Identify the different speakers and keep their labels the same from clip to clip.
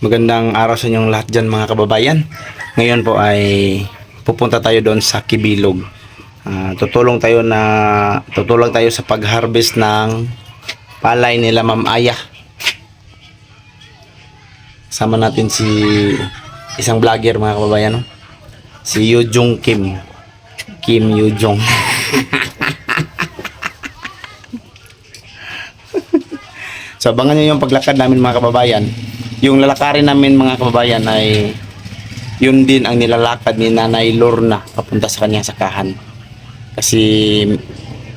Speaker 1: Magandang araw sa inyong lahat dyan mga kababayan. Ngayon po ay pupunta tayo doon sa Kibilog. Ah, tutulong tayo na tutulong tayo sa pag-harvest ng palay nila Ma'am Aya. Sama natin si isang vlogger mga kababayan. No? Si Yujong Kim. Kim Yujong. So abangan nyo yung paglakad namin mga kababayan. Yung lalakarin namin mga kababayan ay yun din ang nilalakad ni Nanay Lorna papunta sa kanyang sakahan. Kasi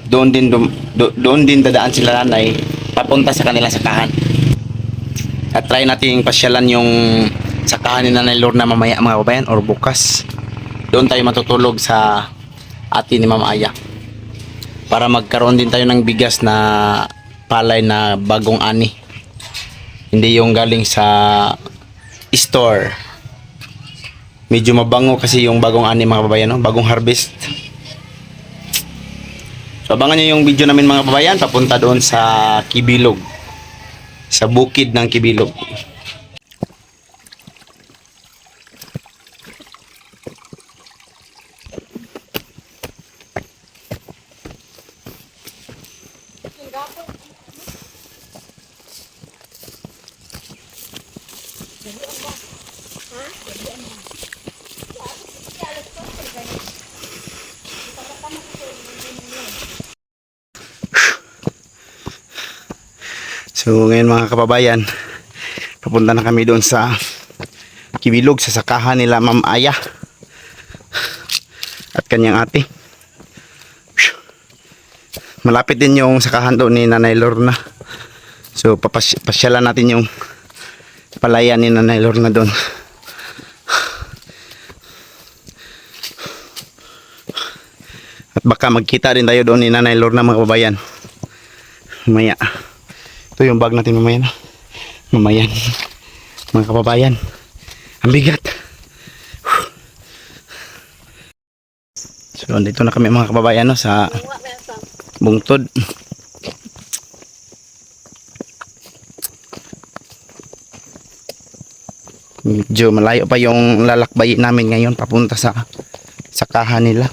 Speaker 1: doon din do- doon din dadaan sila nanay papunta sa kanilang sakahan. At try nating pasyalan yung sakahan ni Nanay Lorna mamaya mga kababayan or bukas. Doon tayo matutulog sa atin ni Mama Aya. Para magkaroon din tayo ng bigas na palay na bagong ani. Hindi yung galing sa store. Medyo mabango kasi yung bagong ani mga babayan, no? bagong harvest. So abangan nyo yung video namin mga babayan, papunta doon sa Kibilog. Sa bukid ng Kibilog. So ngayon mga kababayan, papunta na kami doon sa Kibilog sa sakahan nila Ma'am Aya at kanyang ate. Malapit din yung sakahan doon ni Nanay Lorna. So papas pasyalan natin yung palayan ni Nanay Lorna doon. At baka magkita rin tayo doon ni Nanay Lorna mga kababayan. Maya. Ito yung bag natin mamaya na. Mamayan. Mga kababayan. Ang bigat. So, dito na kami mga kababayan no, sa bungtod. Medyo malayo pa yung lalakbay namin ngayon papunta sa sakahan nila.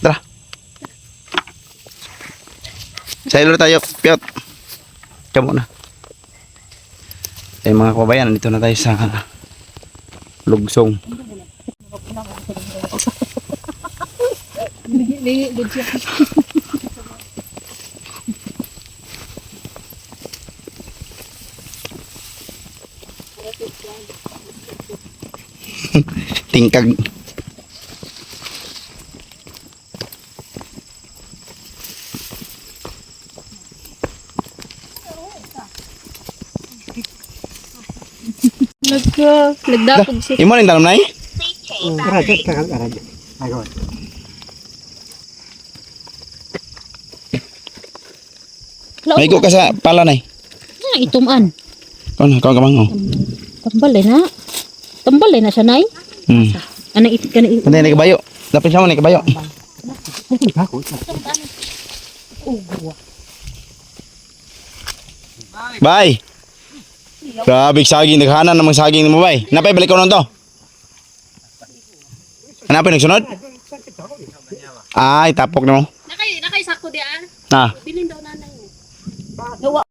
Speaker 1: Tara. Sailor tayo, Piot. Kamu na. Eh mga kababayan, nandito na tayo sa Lugsong. Tingkag.
Speaker 2: Nagka, nagdapog si
Speaker 1: Imo rin tanong na eh?
Speaker 3: Rajat ka rajat. Ayun.
Speaker 1: May ko ka sa pala na eh.
Speaker 2: na ituman.
Speaker 1: Kau na, kau kamang oh.
Speaker 2: Tambal na. Tambal na siya nay.
Speaker 1: Hmm.
Speaker 2: Ana it kana it.
Speaker 1: Na kabayo. Dapat siya mo na kabayo.
Speaker 3: Ako.
Speaker 1: Bye. Grabe saging naghanan namang saging mo bay. Napay balik ko nun to. Hanapin nagsunod? Ay, tapok na mo.
Speaker 2: Nakay nakay sako di ah.
Speaker 1: Na.
Speaker 2: Bilin daw nanay mo.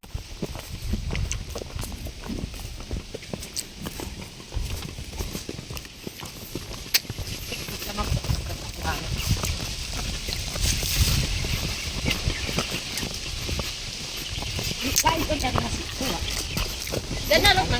Speaker 2: Ganda lang na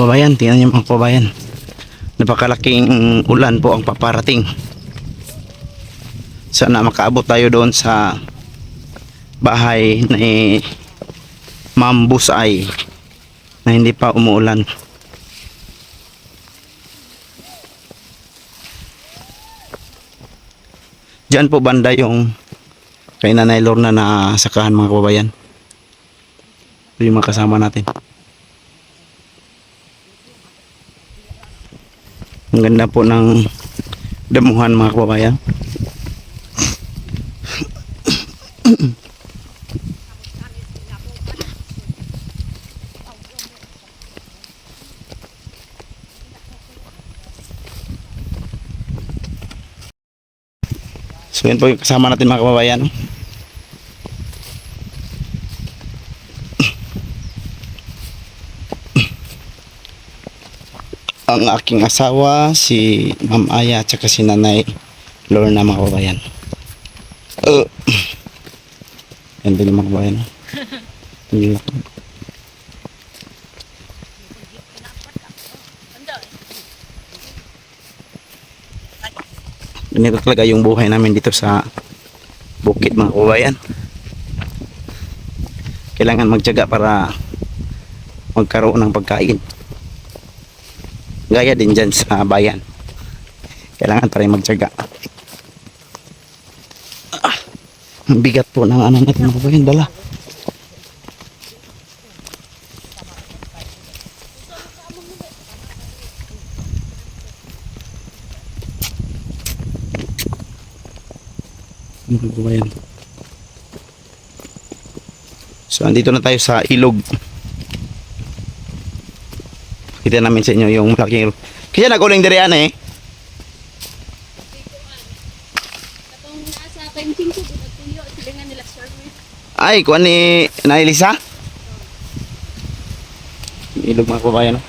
Speaker 1: kababayan, tingnan niyo mga kababayan. Napakalaking ulan po ang paparating. Sana makaabot tayo doon sa bahay ni Ma'am Busay na hindi pa umuulan. Diyan po banda yung kay Nanay Lorna na sakahan mga kababayan. Ito yung mga natin. Ang ganda po ng damuhan mga kababayan. So yun po yung kasama natin mga kababayan. Ang aking asawa, si Ma'am Aya at saka si Nanay Lorna mga kababayan. Uh, yan din yung mga kababayan. Ang laki. Ganito talaga yung buhay namin dito sa bukid mga kababayan. Kailangan magtiyaga para magkaroon ng pagkain. Gaya din dyan sa bayan. Kailangan pa rin magtiyaga. Ah, bigat po ng ano natin mga kababayan. Dala. mga kababayan. So, andito na tayo sa ilog. Kita namin sa inyo yung malaking. Kaya nag-uling diri ana eh. Ay, kuan ni na Elisa. Ilog mga kababayan. no?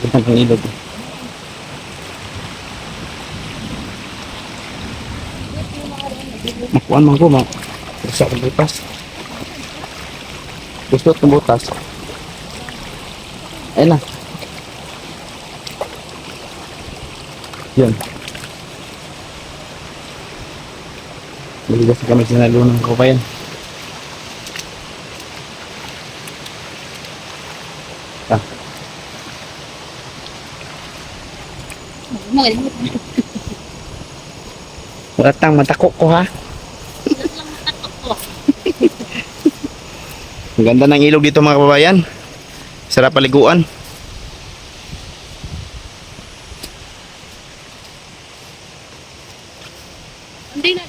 Speaker 1: Ganda ng ilog. Makuan man ko, ma. Akong butas. Gusto akong butas. Ayun na. Yan. Maligas kami sa nalo ng kabayan. Ah,
Speaker 2: Mo,
Speaker 1: wala tang matako ko ha. Ang ganda ng ilog dito mga kababayan. Sarap paliguan.
Speaker 2: hindi na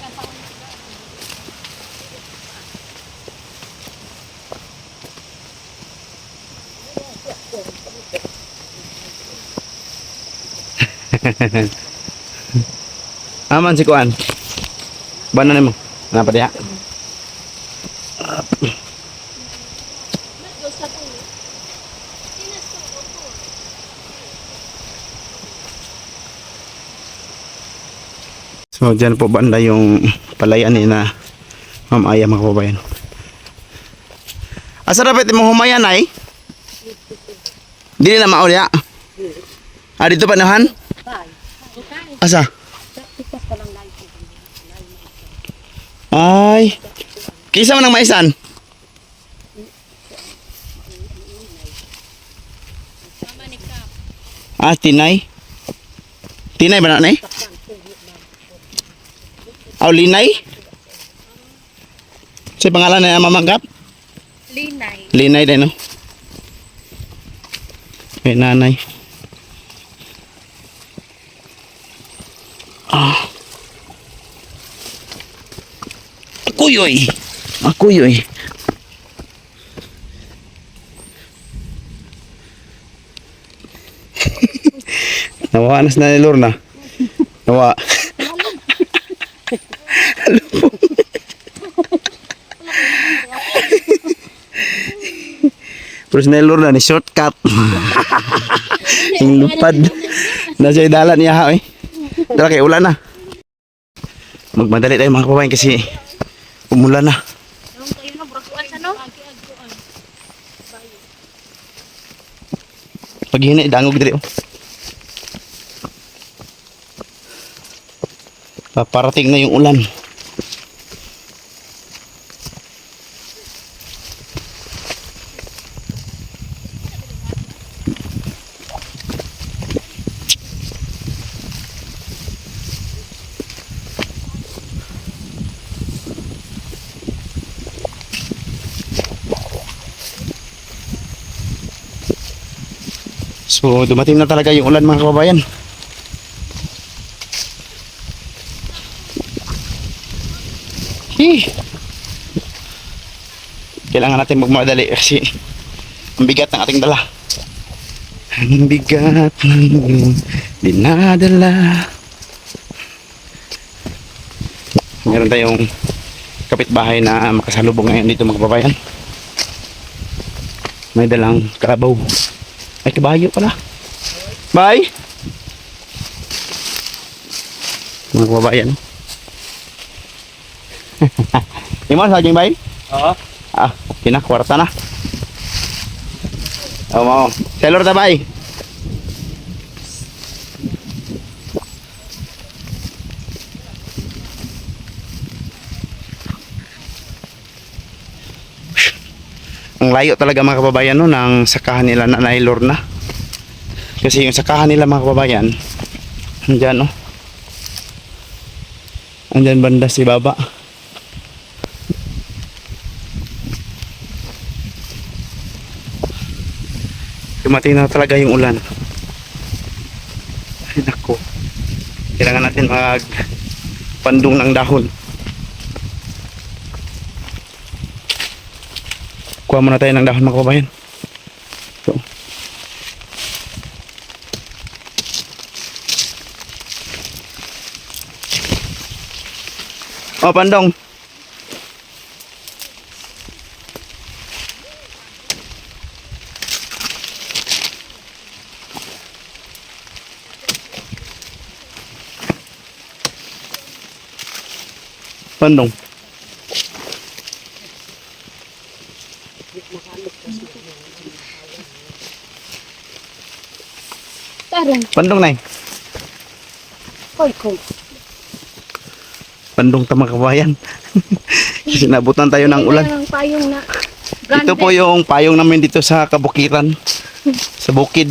Speaker 1: Aman si Kuan. Bana nimo. Napa diha? So dyan po banda yung palayan ni na Ma'am Aya mga kababayan. Asa dapat mo humayan ay? Dili na mauli ya. Ah dito pa nahan? Asa? Ay. Kisa man ang maisan? Ah, tinay. Tinay ba na ni? Aw, linay? Sa pangalan na mamagap?
Speaker 2: linay.
Speaker 1: Linay din, no? Kay nanay. Ah. Akuyoy. Akuyoy. Nawa na na ni Lorna. Nawa. Pero si Lorna ni shortcut. Yung lupad. Nasa dalan niya ha eh. Dala kay ulan na. Magmadali tayo mga kababayan kasi umulan na.
Speaker 2: Na?
Speaker 1: Pag hina, dangog diri. oh. Paparating na yung ulan. So, dumating na talaga yung ulan mga kababayan. Hih. Kailangan natin magmadali kasi ang bigat ng ating dala. Ang bigat ng dinadala. Meron tayong kapitbahay na makasalubong ngayon dito mga kababayan. May dalang karabaw. Ay, kabayo pala. Bye! Mga kababayan. Imo, saging bay?
Speaker 3: Oo.
Speaker 1: Ah, kina, kwarta na. Oo, mo. Seller ta bay? Layo talaga mga kababayan no, ng sakahan nila na nailor na. Kasi yung sakahan nila mga kababayan, andyan no. Andyan banda si baba. Dumating na talaga yung ulan. Ay nako. Kailangan natin mag pandong ng dahon. Kuha muna tayo ng dahon mga kababayan. So. Oh, pandong. Pandong.
Speaker 2: Tarong.
Speaker 1: Pandong na
Speaker 4: Koy, koy.
Speaker 1: Pandong ta mga kababayan. Kasi nabutan tayo ng ulan.
Speaker 2: Payong na.
Speaker 1: Ito po yung payong namin dito sa kabukiran. Sa bukid.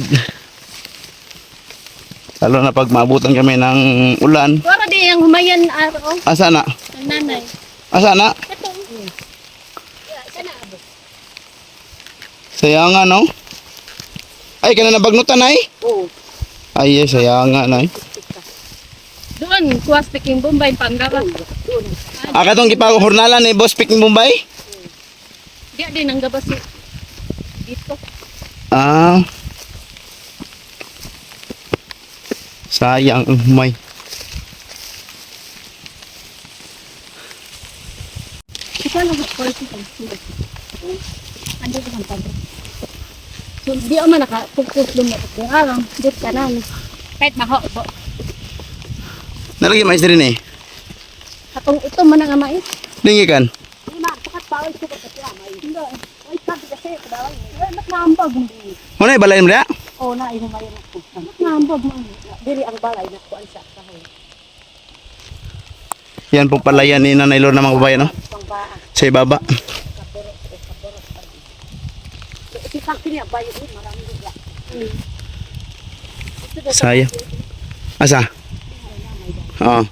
Speaker 1: Lalo na pag maabutan kami ng ulan.
Speaker 2: Para di yung humayan araw.
Speaker 1: Asa na?
Speaker 2: Nanay.
Speaker 1: Asa na?
Speaker 2: Ito. Sana abo.
Speaker 1: Sayanga no? Ay, kana nabagnutan ay?
Speaker 4: Oo.
Speaker 1: Ay, ay, sayanga na ay.
Speaker 2: Doon, kuha speaking Bombay, Panggara.
Speaker 1: Ah, katong gipahornalan ni Boss Picking Bombay?
Speaker 2: Di din ang gabas si- dito.
Speaker 1: Ah. Sayang, may.
Speaker 2: Ikaw lang ako. Ando ko ang pagod. So, di man nakapukpuk lumapit yung araw. Dito ka na. Kahit maho. bo.
Speaker 1: Nalagi mais din eh.
Speaker 2: Atong ito man ang amay.
Speaker 1: Dingikan.
Speaker 2: Hindi ma, pakat bawal ko kasi amay. Hindi. Ay, sabi kasi, kadawal. Ay, nakahambag mo.
Speaker 1: Muna ibalain mo na?
Speaker 4: Oo, na, ihumayan ako.
Speaker 2: Nakahambag mo.
Speaker 4: Dili ang balay na kuan sa kahoy.
Speaker 1: Yan pong palayan ni Nanay Lor na mga babayan, no? Sa ibaba.
Speaker 4: Pangkin niya, bayo yun, maraming lugar.
Speaker 1: Sayang. Asa? Oo.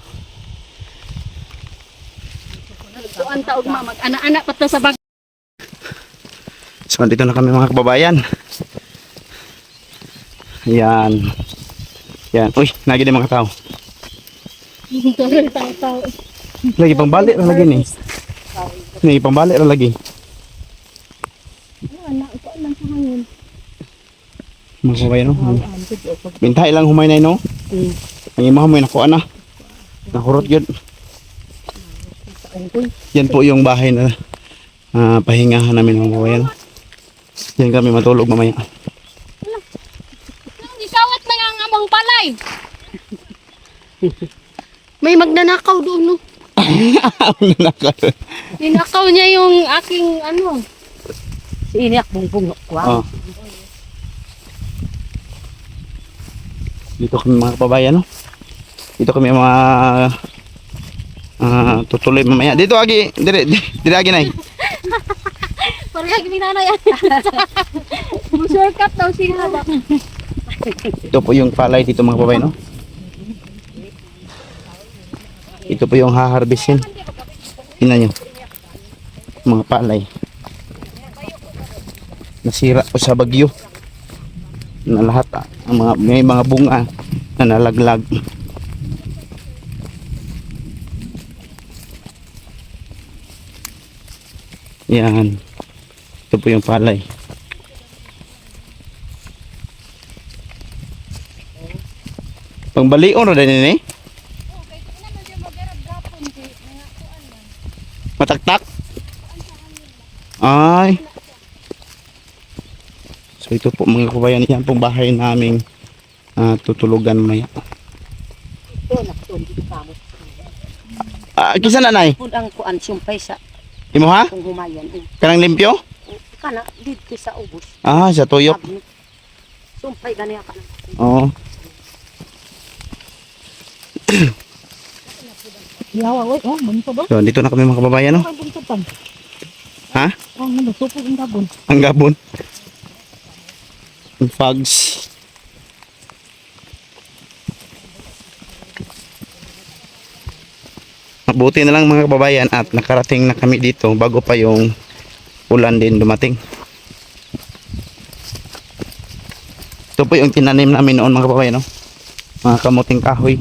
Speaker 2: Kuan taog ma, mag-ana-ana pa sa bag.
Speaker 1: So, dito na kami mga kababayan. Yan. Yan. Uy, nagi din mga tao. Lagi pang balik lagi ni. Lagi pang balik lagi.
Speaker 2: Ano, ito lang sa hangin.
Speaker 1: Mga kababayan, no? Bintay lang humay na, no? Ang imaha mo, nakuha na. Nakurot yun. Yan po yung bahay na ah, pahingahan namin mga kababayan. Yan kami matulog mamaya.
Speaker 2: Isawat na ang among palay. May magnanakaw doon, no? Ninakaw niya yung aking ano.
Speaker 4: Iniyak bungbong kwa.
Speaker 1: oh. Dito kami mga kababayan, no? Dito kami mga ah, tutuloy mamaya. Dito agi, dire dire agi nay.
Speaker 2: Parang yung minanay yan. Shortcut daw siya.
Speaker 1: Ito po yung palay dito mga kababayan, no? Ito po yung haharbisin. Tingnan nyo. Mga palay. Nasira po sa bagyo. Na lahat ah, ang mga may mga bunga na nalaglag. Yan. Ito po yung palay. Pangbalion na din eh. Mataktak? Ay. So ito po mga kabayan, yan pong bahay naming ah, tutulugan maya.
Speaker 4: Ito nakton dito kamo.
Speaker 1: Ah, kisa na nay?
Speaker 4: Pud ang kuan sumpay sa
Speaker 1: Imo ha?
Speaker 4: kung humayan. Eh,
Speaker 1: Kanang limpyo?
Speaker 4: kana dito sa ubos.
Speaker 1: Ah, sa tuyok.
Speaker 4: Abni. Sumpay ganiya kana.
Speaker 1: Oo.
Speaker 3: Yawa, wait, oh, manito ba?
Speaker 1: So dito na kami mga kababayan, no?
Speaker 3: Ay, buntot tan.
Speaker 1: Ha?
Speaker 3: Oh, ano, supog ang gabon.
Speaker 1: Ang gabon. Fogs. Mabuti na lang mga kababayan at nakarating na kami dito bago pa yung ulan din dumating. Ito po yung tinanim namin noon mga kababayan, no? Mga kamuting kahoy.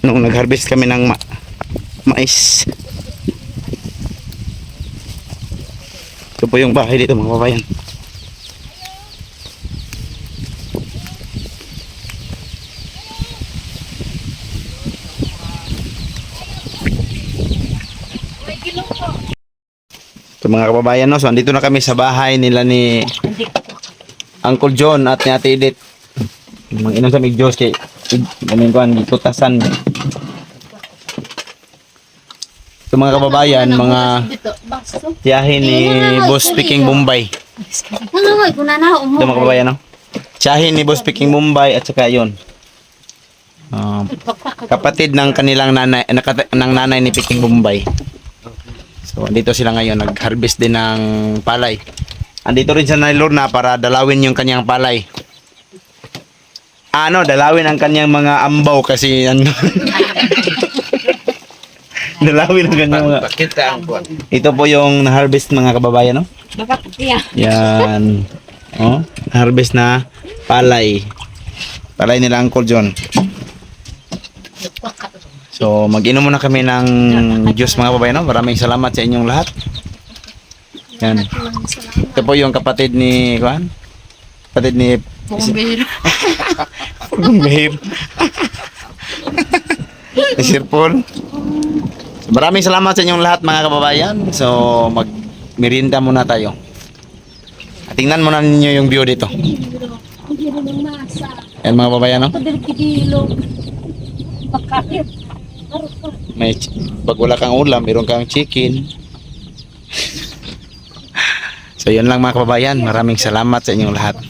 Speaker 1: Nung nag-harvest kami ng ma- mais. Po yung bahay dito mga kababayan. So mga kababayan, no? so andito na kami sa bahay nila ni Uncle John at ni Ate Edith. Mga inom sa mig Diyos kay gamin ko ang tutasan. So mga kababayan, mga tiyahin ni Boss Speaking Bombay. Ito mga kababayan, no? Tiyahin ni Boss Speaking Bombay at saka yun. Um, kapatid ng kanilang nanay, nakata- ng nanay ni Peking Bombay. So, andito sila ngayon, nag-harvest din ng palay. Andito rin siya na Lorna para dalawin yung kanyang palay. Ano, dalawin ang kanyang mga ambaw kasi ano. dalawin ang kanyang mga... Ito po yung na-harvest mga kababayan, no?
Speaker 4: Bakit iya?
Speaker 1: Yan. Oh, harvest na palay. Palay nila Uncle John. So, mag-inom muna kami ng juice mga babae, no? Maraming salamat sa inyong lahat. Yan. Ito po yung kapatid ni, Juan? Kapatid ni...
Speaker 2: Bombero.
Speaker 1: Bumbir. ni Sir Paul. Maraming salamat sa inyong lahat mga kababayan. So, mag-merinda muna tayo. At tingnan muna ninyo yung view dito. Yan mga kababayan, no? May pag wala kang ulam, meron kang chicken. so, yun lang mga kababayan. Maraming salamat sa inyong lahat.